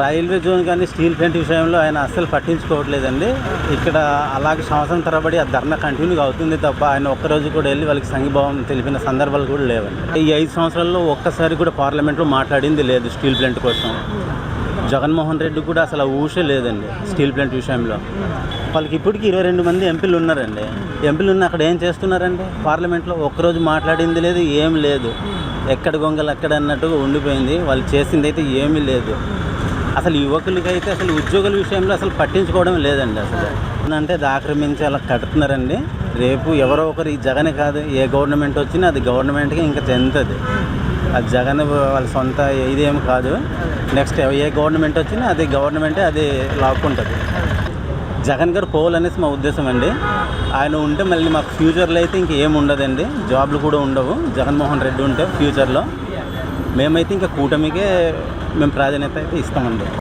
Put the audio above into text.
Railway zone కానీ steel plant విషయంలో ఆయన అస్సలు పట్టించుకోవట్లేదండి. ఇక్కడ అలాగే సంవత్సరం తరబడి ఆ ధర్నా కంటిన్యూ అవుతుంది తప్ప ఆయన ఒక్కరోజు కూడా వెళ్ళి వాళ్ళకి సంఘీభావం తెలిపిన సందర్భాలు కూడా లేవండి. ఈ ఐదు సంవత్సరాల్లో ఒక్కసారి కూడా పార్లమెంట్లో మాట్లాడింది లేదు స్టీల్ ప్లాంట్ కోసం. జగన్మోహన్ రెడ్డి కూడా అసలు ఊషే ఊసే లేదండి స్టీల్ ప్లాంట్ విషయంలో. వాళ్ళకి ఇప్పటికీ ఇరవై రెండు మంది ఎంపీలు ఉన్నారండి. ఎంపీలు ఉన్న అక్కడ ఏం చేస్తున్నారండి? పార్లమెంట్లో ఒక్కరోజు మాట్లాడింది లేదు ఏం లేదు. ఎక్కడ గొంగలు అక్కడ అన్నట్టుగా ఉండిపోయింది. వాళ్ళు చేసింది అయితే ఏమీ లేదు. అసలు యువకులకైతే అసలు ఉద్యోగుల విషయంలో అసలు పట్టించుకోవడం లేదండి అసలు. అంటే అది ఆక్రమించి అలా కడుతున్నారండి. రేపు ఎవరో ఒకరు ఈ జగన్ కాదు ఏ గవర్నమెంట్ వచ్చినా అది గవర్నమెంట్కి ఇంకా చెందుతుంది. అది జగన్ వాళ్ళ సొంత ఇదేం కాదు. నెక్స్ట్ ఏ గవర్నమెంట్ వచ్చినా అది గవర్నమెంటే అది లాక్కుంటుంది. జగన్ గారు పోవాలనేసి మా ఉద్దేశం అండి. ఆయన ఉంటే మళ్ళీ మాకు ఫ్యూచర్లో అయితే ఇంకేం ఉండదండి. జాబ్లు కూడా ఉండవు. జగన్మోహన్ రెడ్డి ఉంటే ఫ్యూచర్లో. మేమైతే ఇంకా కూటమికే మేము ప్రాధాన్యత అయితే ఇస్తామండి.